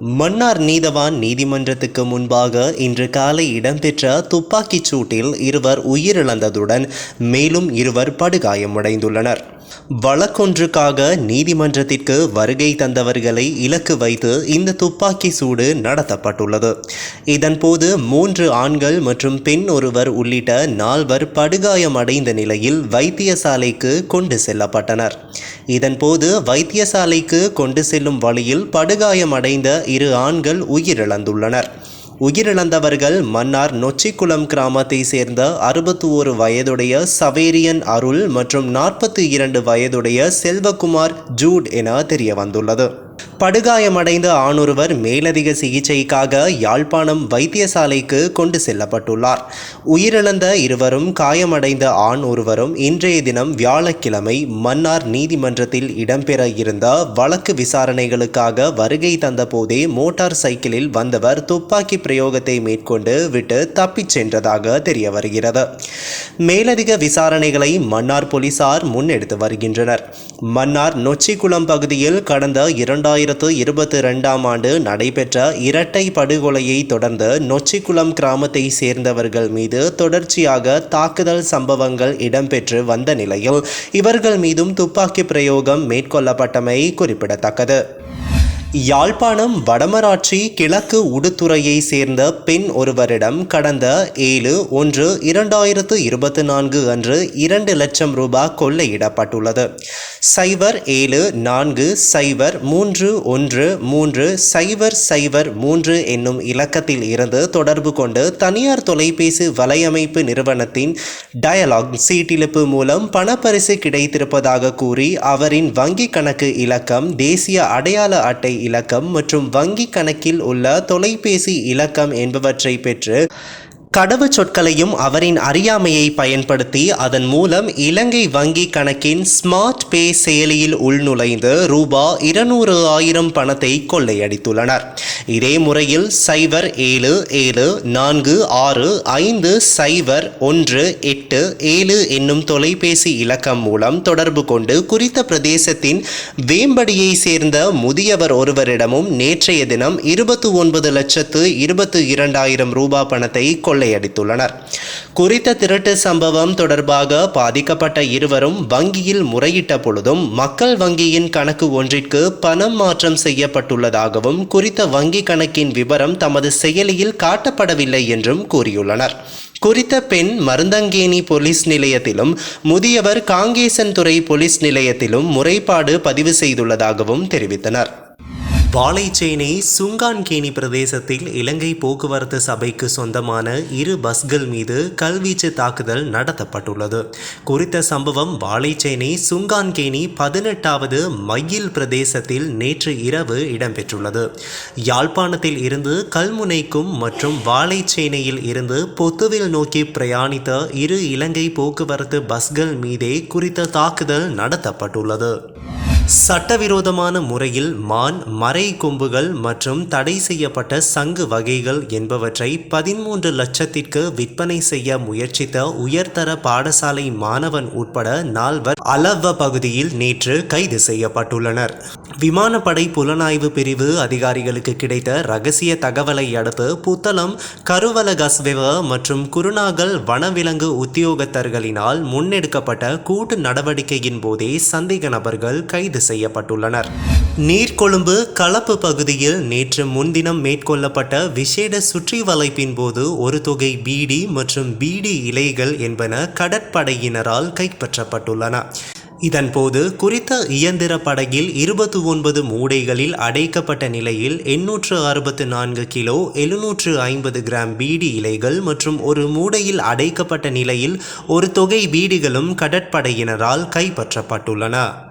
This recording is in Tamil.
மன்னார் நீதவான் நீதிமன்றத்துக்கு முன்பாக இன்று காலை இடம்பெற்ற துப்பாக்கிச் சூட்டில் இருவர் உயிரிழந்ததுடன் மேலும் இருவர் படுகாயமடைந்துள்ளனர். வழக்கொன்றுக்காக நீதிமன்றத்திற்கு வருகை தந்தவர்களை இலக்கு வைத்து இந்த துப்பாக்கி சூடு நடத்தப்பட்டுள்ளது. இதன்போது மூன்று ஆண்கள் மற்றும் பெண் ஒருவர் உள்ளிட்ட நால்வர் படுகாயமடைந்த நிலையில் வைத்தியசாலைக்கு கொண்டு செல்லப்பட்டனர். இதன்போது வைத்தியசாலைக்கு கொண்டு செல்லும் வழியில் படுகாயமடைந்த இரு ஆண்கள் உயிரிழந்துள்ளனர். உயிரிழந்தவர்கள் மன்னார் நொச்சிக்குளம் கிராமத்தை சேர்ந்த அறுபத்தி ஓரு வயதுடைய சவேரியன் அருள் மற்றும் நாற்பத்தி இரண்டு வயதுடைய செல்வகுமார் ஜூட் என தெரிய வந்துள்ளது படுகாயமடைந்த ஆணொருவர் மேலதிக சிகிச்சைக்காக யாழ்ப்பாணம் வைத்தியசாலைக்கு கொண்டு செல்லப்பட்டுள்ளார். உயிரிழந்த இருவரும் காயமடைந்த ஆண் ஒருவரும் இன்றைய தினம் வியாழக்கிழமை மன்னார் நீதிமன்றத்தில் இடம்பெற இருந்த வழக்கு விசாரணைகளுக்காக வருகை தந்தபோதே மோட்டார் சைக்கிளில் வந்தவர் துப்பாக்கி பிரயோகத்தை மேற்கொண்டு விட்டு தப்பிச் சென்றதாக தெரிய வருகிறது மேலதிக விசாரணைகளை மன்னார் போலீசார் முன்னெடுத்து வருகின்றனர். மன்னார் நொச்சிக்குளம் பகுதியில் கடந்த இரண்டாயிரம் இரண்டாயிரத்து இருபத்தி ரெண்டாம் ஆண்டு நடைபெற்ற இரட்டை படுகொலையை தொடர்ந்து நொச்சிக்குளம் கிராமத்தை சேர்ந்தவர்கள் மீது தொடர்ச்சியாக தாக்குதல் சம்பவங்கள் இடம்பெற்று வந்த நிலையில் இவர்கள் மீதும் துப்பாக்கி பிரயோகம் மேற்கொள்ளப்பட்டமை குறிப்பிடத்தக்கது. யாழ்ப்பாணம் வடமராட்சி கிழக்கு உடுத்துறையை சேர்ந்த பெண் ஒருவரிடம் கடந்த ஏழு ஒன்று இரண்டாயிரத்து இருபத்தி நான்கு அன்று இரண்டு லட்சம் ரூபாய் கொள்ளையிடப்பட்டுள்ளது. சைபர் ஏழு நான்கு சைபர் மூன்று ஒன்று மூன்று சைபர் சைபர் மூன்று என்னும் இலக்கத்தில் இருந்து தொடர்பு கொண்டு தனியார் தொலைபேசி வலையமைப்பு நிறுவனத்தின் டயலாக் சீட்டிழப்பு மூலம் பணப்பரிசு கிடைத்திருப்பதாக கூறி அவரின் வங்கி கணக்கு இலக்கம் தேசிய அடையாள அட்டை இலக்கம் மற்றும் வங்கி கணக்கில் உள்ள தொலைபேசி இலக்கம் என்பவற்றை பெற்று கடவுச் சொற்களையும் அவரின் அறியாமையை பயன்படுத்தி அதன் மூலம் இலங்கை வங்கி கணக்கின் ஸ்மார்ட் பே செயலியில் உள்நுழைந்து ரூபா இருநூறு ஆயிரம் பணத்தை கொள்ளையடித்துள்ளனர். இதே முறையில் சைபர் ஏழு ஏழு நான்கு ஆறு ஐந்து சைபர் ஒன்று எட்டு ஏழு என்னும் தொலைபேசி இலக்கம் மூலம் தொடர்பு கொண்டு குறித்த பிரதேசத்தின் வேம்படியை சேர்ந்த முதியவர் ஒருவரிடமும் நேற்றைய தினம் இருபத்தி ஒன்பது லட்சத்து இருபத்தி இரண்டாயிரம் ரூபாய் பணத்தை கொள்ளையடித்துள்ளனர் குறித்த திருட்டு சம்பவம் தொடர்பாக பாதிக்கப்பட்ட இருவரும் வங்கியில் முறையிட்ட பொழுதும் மக்கள் வங்கியின் கணக்கு ஒன்றிற்கு பணம் மாற்றம் செய்யப்பட்டுள்ளதாகவும் குறித்த வங்கி கணக்கின் விவரம் தமது செயலியில் காட்டப்படவில்லை என்றும் கூறியுள்ளனர். குறித்த பெண் மருந்தங்கேணி போலீஸ் நிலையத்திலும் முதியவர் காங்கேசன்துறை போலீஸ் நிலையத்திலும் முறைப்பாடு பதிவு செய்துள்ளதாகவும் தெரிவித்தனர். வாழைச்சேனை சுங்கான்கேணி பிரதேசத்தில் இலங்கை போக்குவரத்து சபைக்கு சொந்தமான இரு பஸ்கள் மீது கல்வீச்சு தாக்குதல் நடத்தப்பட்டுள்ளது. குறித்த சம்பவம் வாழைச்சேனை சுங்கான்கேணி பதினெட்டாவது மையில் பிரதேசத்தில் நேற்று இரவு இடம்பெற்றுள்ளது. யாழ்ப்பாணத்தில் இருந்து கல்முனைக்கும் மற்றும் வாழைச்சேனையில் இருந்து பொத்துவில் நோக்கி பிரயாணித்த இரு இலங்கை போக்குவரத்து பஸ்கள் மீதே குறித்த தாக்குதல் நடத்தப்பட்டுள்ளது. சட்டவிரோதமான முறையில் மான் மறை கொம்புகள் மற்றும் தடை செய்யப்பட்ட சங்கு வகைகள் என்பவற்றை பதிமூன்று லட்சத்திற்கு விற்பனை செய்ய முயற்சித்த உயர்தர பாடசாலை மாணவன் உட்பட நால்வர் அலவ பகுதியில் நேற்று கைது செய்யப்பட்டுள்ளனர். விமானப்படை புலனாய்வு பிரிவு அதிகாரிகளுக்கு கிடைத்த ரகசிய தகவலை அடுத்து புத்தளம் கருவலகஸ்வெவ மற்றும் குருநாகல் வனவிலங்கு உத்தியோகத்தர்களினால் முன்னெடுக்கப்பட்ட கூட்டு நடவடிக்கையின் போதே சந்தேக நபர்கள் கைது செய்யப்பட்டுள்ளனர். நீர்கொழும்பு கலப்பு பகுதியில் நேற்று முன்தினம் மேற்கொள்ளப்பட்ட விசேட சுற்றி வளைப்பின் போது ஒரு தொகை பீடி மற்றும் பீடி இலைகள் என்பன கடற்படையினரால் கைப்பற்றப்பட்டுள்ளன. இதன்போது குறித்த இயந்திர படகில் இருபத்தி ஒன்பது மூடைகளில் அடைக்கப்பட்ட நிலையில் எண்ணூற்று அறுபத்து நான்கு கிலோ எழுநூற்று ஐம்பது கிராம் பீடி இலைகள் மற்றும் ஒரு மூடையில் அடைக்கப்பட்ட நிலையில் ஒரு தொகை பீடிகளும் கடற்படையினரால் கைப்பற்றப்பட்டுள்ளன.